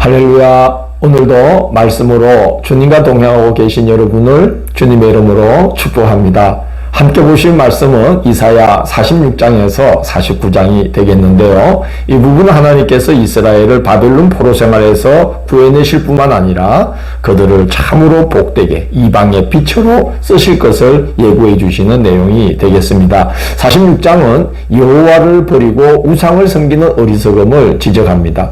할렐루야. 오늘도 말씀으로 주님과 동행하고 계신 여러분을 주님의 이름으로 축복합니다. 함께 보실 말씀은 이사야 46장에서 49장이 되겠는데요. 이 부분은 하나님께서 이스라엘을 바벨론 포로 생활에서 구해내실 뿐만 아니라 그들을 참으로 복되게 이방의 빛으로 쓰실 것을 예고해 주시는 내용이 되겠습니다. 46장은 여호와를 버리고 우상을 섬기는 어리석음을 지적합니다.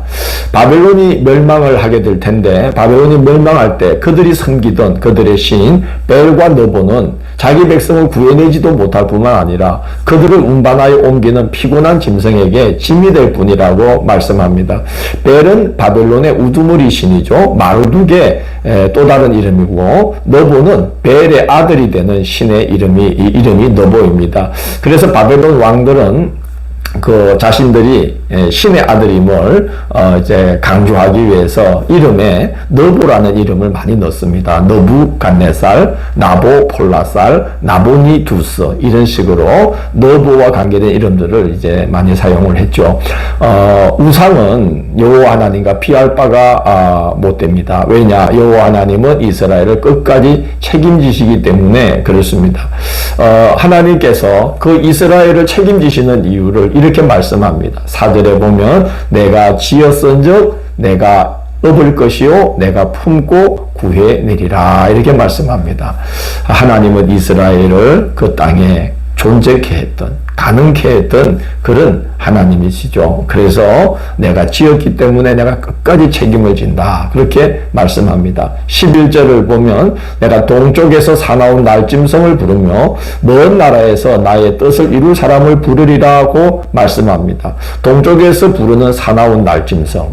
바벨론이 멸망을 하게 될 텐데 바벨론이 멸망할 때 그들이 섬기던 그들의 신 벨과 너보는 자기 백성을 구해내지도 못할 뿐만 아니라 그들을 운반하여 옮기는 피곤한 짐승에게 짐이 될 뿐이라고 말씀합니다. 벨은 바벨론의 우두머리 신이죠. 마르둑의 에, 또 다른 이름이고 너보는 벨의 아들이 되는 신의 이름이 이 이름이 너보입니다. 그래서 바벨론 왕들은 그 자신들이 예, 신의 아들임을 어 이제 강조하기 위해서 이름에 너보라는 이름을 많이 넣습니다. 너부갓네살, 나보폴라살, 나보니두스 이런 식으로 너보와 관계된 이름들을 이제 많이 사용을 했죠. 어, 우상은 여호와 하나님과 피할 바가 아, 못 됩니다. 왜냐 여호와 하나님은 이스라엘을 끝까지 책임지시기 때문에 그렇습니다. 어, 하나님께서 그 이스라엘을 책임지시는 이유를 이렇게 말씀합니다. 사절에 보면 내가 지었은즉 내가 업을 것이요 내가 품고 구해내리라 이렇게 말씀합니다. 하나님은 이스라엘을 그 땅에 존재케 했던 가능케 했던 그런 하나님이시죠. 그래서 내가 지었기 때문에 내가 끝까지 책임을 진다. 그렇게 말씀합니다. 11절을 보면 내가 동쪽에서 사나운 날짐승을 부르며 먼 나라에서 나의 뜻을 이룰 사람을 부르리라고 말씀합니다. 동쪽에서 부르는 사나운 날짐승.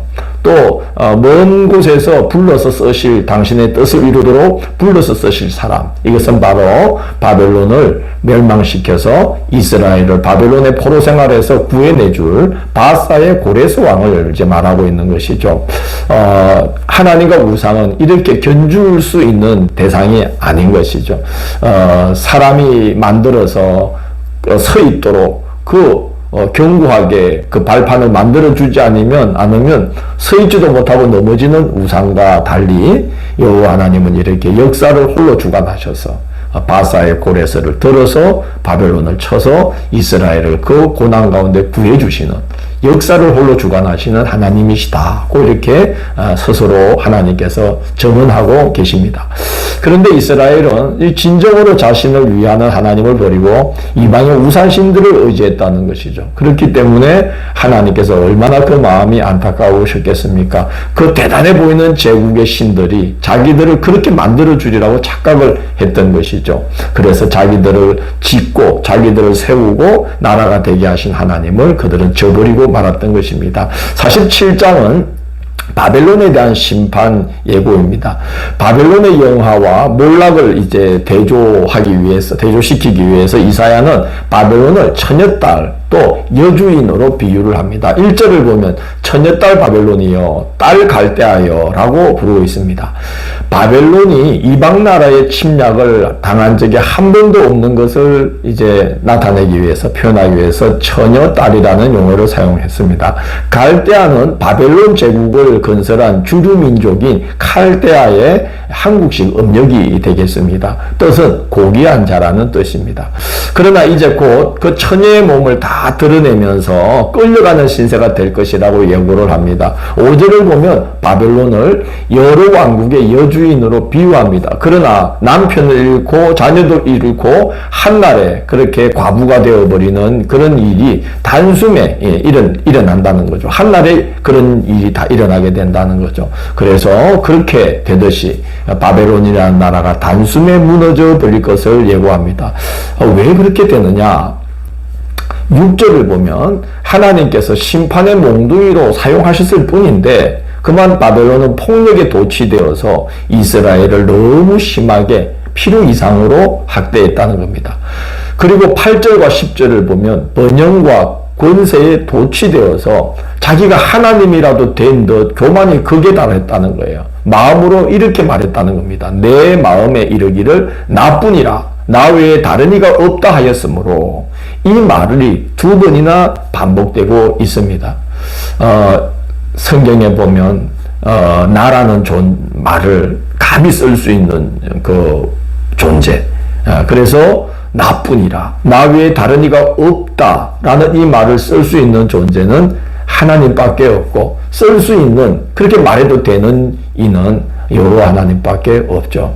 또먼 곳에서 불러서 쓰실 당신의 뜻을 이루도록 불러서 쓰실 사람 이것은 바로 바벨론을 멸망시켜서 이스라엘을 바벨론의 포로 생활에서 구해내줄 바사의 고레스 왕을 이제 말하고 있는 것이죠. 어, 하나님과 우상은 이렇게 견줄 수 있는 대상이 아닌 것이죠. 어, 사람이 만들어서 서 있도록 그 어, 견고하게 그 발판을 만들어 주지 않으면 않으면 서 있지도 못하고 넘어지는 우상과 달리 여호와 하나님은 이렇게 역사를 홀로 주관하셔서 어, 바사의 고레스를 들어서 바벨론을 쳐서 이스라엘을 그 고난 가운데 구해 주시는 역사를 홀로 주관하시는 하나님이시다고 이렇게 어, 스스로 하나님께서 증언하고 계십니다. 그런데 이스라엘은 진정으로 자신을 위하는 하나님을 버리고 이방의 우산신들을 의지했다는 것이죠. 그렇기 때문에 하나님께서 얼마나 그 마음이 안타까우셨겠습니까? 그 대단해 보이는 제국의 신들이 자기들을 그렇게 만들어 주리라고 착각을 했던 것이죠. 그래서 자기들을 짓고 자기들을 세우고 나라가 되게 하신 하나님을 그들은 저버리고 말았던 것입니다. 47장은 바벨론에 대한 심판 예고입니다. 바벨론의 영화와 몰락을 이제 대조하기 위해서, 대조시키기 위해서 이사야는 바벨론을 처녀딸, 또 여주인으로 비유를 합니다. 1절을 보면 처녀딸 바벨론이여 딸 갈대하여 라고 부르고 있습니다. 바벨론이 이방 나라의 침략을 당한 적이 한 번도 없는 것을 이제 나타내기 위해서 표현하기 위해서 처녀딸이라는 용어를 사용했습니다. 갈대아는 바벨론 제국을 건설한 주류 민족인 칼데아의 한국식 음력이 되겠습니다. 뜻은 고귀한 자라는 뜻입니다. 그러나 이제 곧 그 처녀의 몸을 다 드러내면서 끌려가는 신세가 될 것이라고 예고를 합니다. 5절을 보면 바벨론을 여러 왕국의 여주인으로 비유합니다. 그러나 남편을 잃고 자녀도 잃고 한날에 그렇게 과부가 되어버리는 그런 일이 단숨에 예, 일은, 일어난다는 거죠. 한날에 그런 일이 다 일어나게 된다는 거죠. 그래서 그렇게 되듯이 바벨론이라는 나라가 단숨에 무너져 버릴 것을 예고합니다. 어, 왜 그렇게 되느냐? 6절을 보면 하나님께서 심판의 몽둥이로 사용하셨을 뿐인데 그만 바벨론은 폭력에 도취되어서 이스라엘을 너무 심하게 필요 이상으로 학대했다는 겁니다. 그리고 8절과 10절을 보면 번영과 권세에 도취되어서 자기가 하나님이라도 된 듯 교만이 극에 달했다는 거예요. 마음으로 이렇게 말했다는 겁니다. 내 마음에 이르기를 나뿐이라 나 외에 다른 이가 없다 하였으므로 이 말이 두 번이나 반복되고 있습니다. 어, 성경에 보면 어, 나라는 존, 말을 감히 쓸 수 있는 그 존재. 어, 그래서 나뿐이라. 나 외에 다른 이가 없다라는 이 말을 쓸 수 있는 존재는 하나님밖에 없고 쓸 수 있는 그렇게 말해도 되는 이는 여호와 하나님밖에 없죠.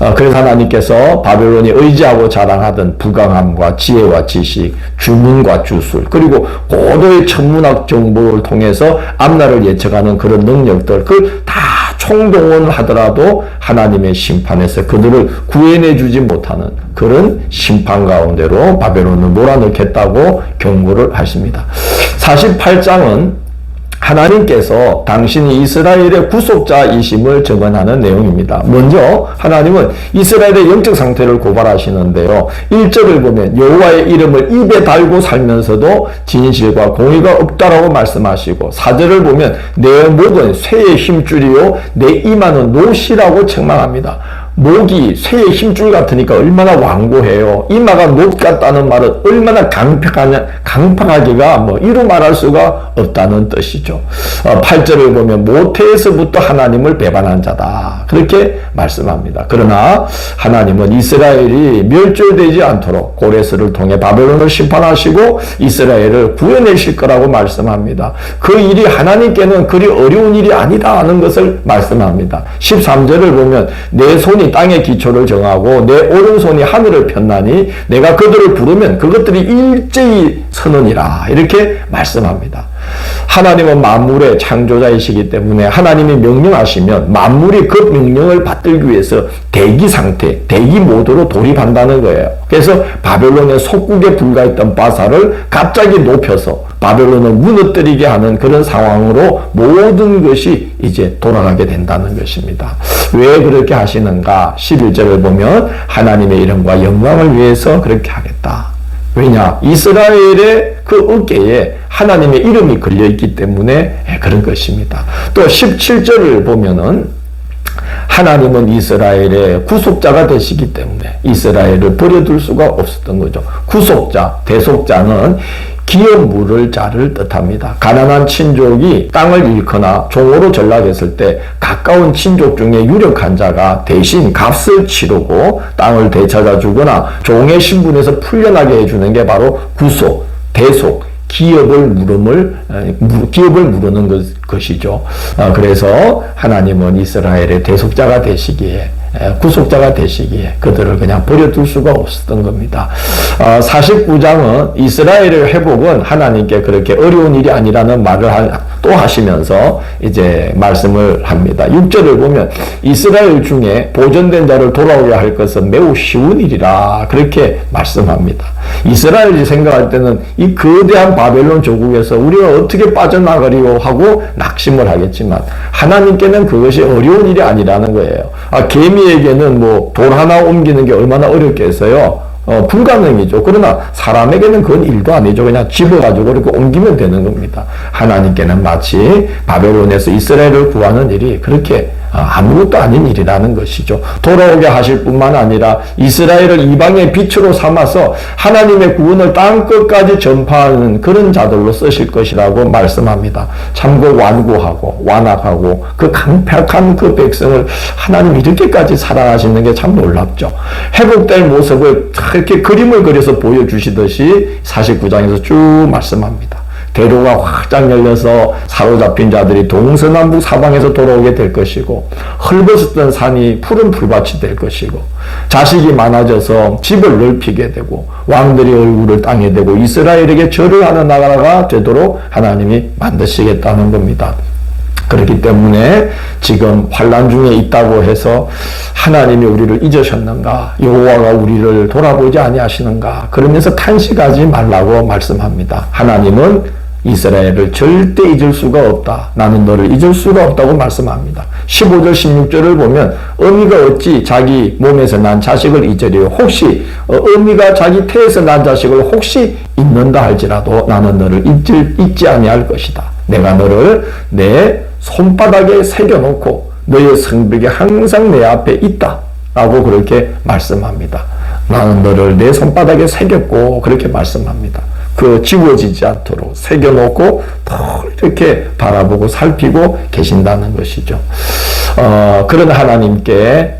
어, 그래서 하나님께서 바벨론이 의지하고 자랑하던 부강함과 지혜와 지식, 주문과 주술, 그리고 고도의 천문학 정보를 통해서 앞날을 예측하는 그런 능력들, 그걸 다 총동원하더라도 하나님의 심판에서 그들을 구해내 주지 못하는 그런 심판 가운데로 바벨론을 몰아넣겠다고 경고를 하십니다. 48장은 하나님께서 당신이 이스라엘의 구속자이심을 증언하는 내용입니다. 먼저 하나님은 이스라엘의 영적 상태를 고발하시는데요. 1절을 보면 여호와의 이름을 입에 달고 살면서도 진실과 공의가 없다라고 말씀하시고 4절을 보면 내 목은 쇠의 힘줄이요 내 이마는 노시라고 책망합니다. 목이 쇠의 힘줄 같으니까 얼마나 완고해요. 이마가 못 같다는 말은 얼마나 강팍하냐, 강팍하기가 뭐 이루 말할 수가 없다는 뜻이죠. 어, 8절을 보면 모태에서부터 하나님을 배반한 자다. 그렇게 말씀합니다. 그러나 하나님은 이스라엘이 멸절되지 않도록 고레스를 통해 바벨론을 심판하시고 이스라엘을 구해내실 거라고 말씀합니다. 그 일이 하나님께는 그리 어려운 일이 아니다 하는 것을 말씀합니다. 13절을 보면 내 손이 땅의 기초를 정하고 내 오른손이 하늘을 폈나니 내가 그들을 부르면 그것들이 일제히 서느니라 이렇게 말씀합니다. 하나님은 만물의 창조자이시기 때문에 하나님이 명령하시면 만물이 그 명령을 받들기 위해서 대기 상태, 대기 모드로 돌입한다는 거예요. 그래서 바벨론의 속국에 불과했던 바사를 갑자기 높여서 바벨론을 무너뜨리게 하는 그런 상황으로 모든 것이 이제 돌아가게 된다는 것입니다. 왜 그렇게 하시는가? 11절을 보면 하나님의 이름과 영광을 위해서 그렇게 하겠다. 왜냐? 이스라엘의 그 어깨에 하나님의 이름이 걸려있기 때문에 그런 것입니다. 또 17절을 보면은 하나님은 이스라엘의 구속자가 되시기 때문에 이스라엘을 버려둘 수가 없었던 거죠. 구속자, 대속자는 기업 물을 자를 뜻합니다. 가난한 친족이 땅을 잃거나 종으로 전락했을 때 가까운 친족 중에 유력한 자가 대신 값을 치르고 땅을 되찾아 주거나 종의 신분에서 풀려나게 해주는 게 바로 구속, 대속, 기업을 물음을 기업을 물으는 것, 이죠 어, 그래서 하나님은 이스라엘의 대속자가 되시기에 구속자가 되시기에 그들을 그냥 버려둘 수가 없었던 겁니다. 49장은 어, 이스라엘의 회복은 하나님께 그렇게 어려운 일이 아니라는 말을 또 하시면서 이제 말씀을 합니다. 6절을 보면 이스라엘 중에 보존된 자를 돌아오게 할 것은 매우 쉬운 일이라 그렇게 말씀합니다. 이스라엘이 생각할 때는 이 거대한 바벨론 조국에서 우리가 어떻게 빠져나가리요 하고 낙심을 하겠지만 하나님께는 그것이 어려운 일이 아니라는 거예요. 아, 개미에게는 뭐 돌 하나 옮기는 게 얼마나 어렵겠어요. 어, 불가능이죠. 그러나 사람에게는 그건 일도 아니죠. 그냥 집어가지고 이렇게 옮기면 되는 겁니다. 하나님께는 마치 바벨론에서 이스라엘을 구하는 일이 그렇게 어, 아무것도 아닌 일이라는 것이죠. 돌아오게 하실 뿐만 아니라 이스라엘을 이방의 빛으로 삼아서 하나님의 구원을 땅 끝까지 전파하는 그런 자들로 쓰실 것이라고 말씀합니다. 참고 완고하고 완악하고 그 강팍한 그 백성을 하나님 이렇게까지 사랑하시는 게 참 놀랍죠. 회복될 모습을 이렇게 그림을 그려서 보여주시듯이 49장에서 쭉 말씀합니다. 대로가 확장 열려서 사로잡힌 자들이 동서남북 사방에서 돌아오게 될 것이고 헐벗었던 산이 푸른 풀밭이 될 것이고 자식이 많아져서 집을 넓히게 되고 왕들이 얼굴을 땅에 대고 이스라엘에게 절을 하는 나라가 되도록 하나님이 만드시겠다는 겁니다. 그렇기 때문에 지금 환란 중에 있다고 해서 하나님이 우리를 잊으셨는가? 여호와가 우리를 돌아보지 아니하시는가? 그러면서 탄식하지 말라고 말씀합니다. 하나님은 이스라엘을 절대 잊을 수가 없다. 나는 너를 잊을 수가 없다고 말씀합니다. 15절, 16절을 보면 어미가 어찌 자기 몸에서 난 자식을 잊으리요. 혹시 어, 어미가 자기 태에서 난 자식을 혹시 잊는다 할지라도 나는 너를 잊을, 잊지 아니할 것이다. 내가 너를 내 손바닥에 새겨놓고 너의 성벽이 항상 내 앞에 있다. 라고 그렇게 말씀합니다. 나는 너를 내 손바닥에 새겼고 그렇게 말씀합니다. 그 지워지지 않도록 새겨놓고 더 이렇게 바라보고 살피고 계신다는 것이죠. 어, 그런 하나님께서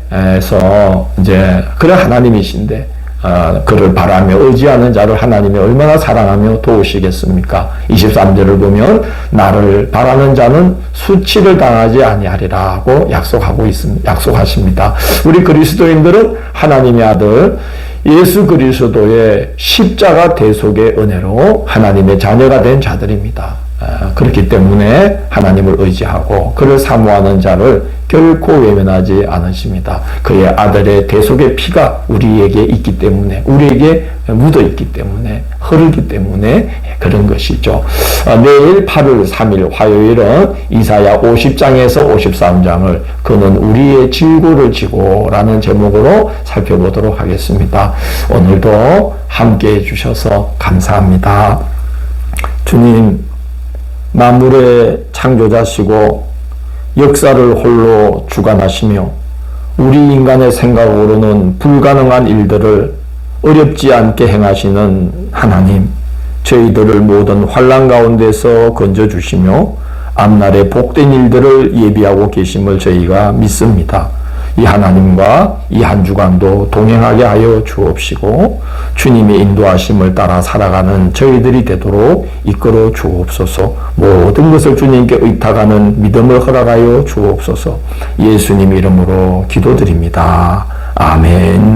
이제 그런 하나님이신데 어, 그를 바라며 의지하는 자를 하나님이 얼마나 사랑하며 도우시겠습니까? 23절을 보면 나를 바라는 자는 수치를 당하지 아니하리라고 약속하고 있습니다. 약속하십니다. 우리 그리스도인들은 하나님의 아들 예수 그리스도의 십자가 대속의 은혜로 하나님의 자녀가 된 자들입니다. 아, 그렇기 때문에 하나님을 의지하고 그를 사모하는 자를 결코 외면하지 않으십니다. 그의 아들의 대속의 피가 우리에게 있기 때문에 우리에게 묻어 있기 때문에 흐르기 때문에 그런 것이죠. 아, 내일 8월 3일 화요일은 이사야 50장에서 53장을 그는 우리의 질고를 지고 라는 제목으로 살펴보도록 하겠습니다. 오늘도 함께 해 주셔서 감사합니다. 주님, 만물의 창조자시고 역사를 홀로 주관하시며 우리 인간의 생각으로는 불가능한 일들을 어렵지 않게 행하시는 하나님, 저희들을 모든 환란 가운데서 건져 주시며 앞날의 복된 일들을 예비하고 계심을 저희가 믿습니다. 이 하나님과 이 한 주간도 동행하게 하여 주옵시고 주님의 인도하심을 따라 살아가는 저희들이 되도록 이끌어 주옵소서 모든 것을 주님께 의탁하는 믿음을 허락하여 주옵소서 예수님 이름으로 기도드립니다. 아멘.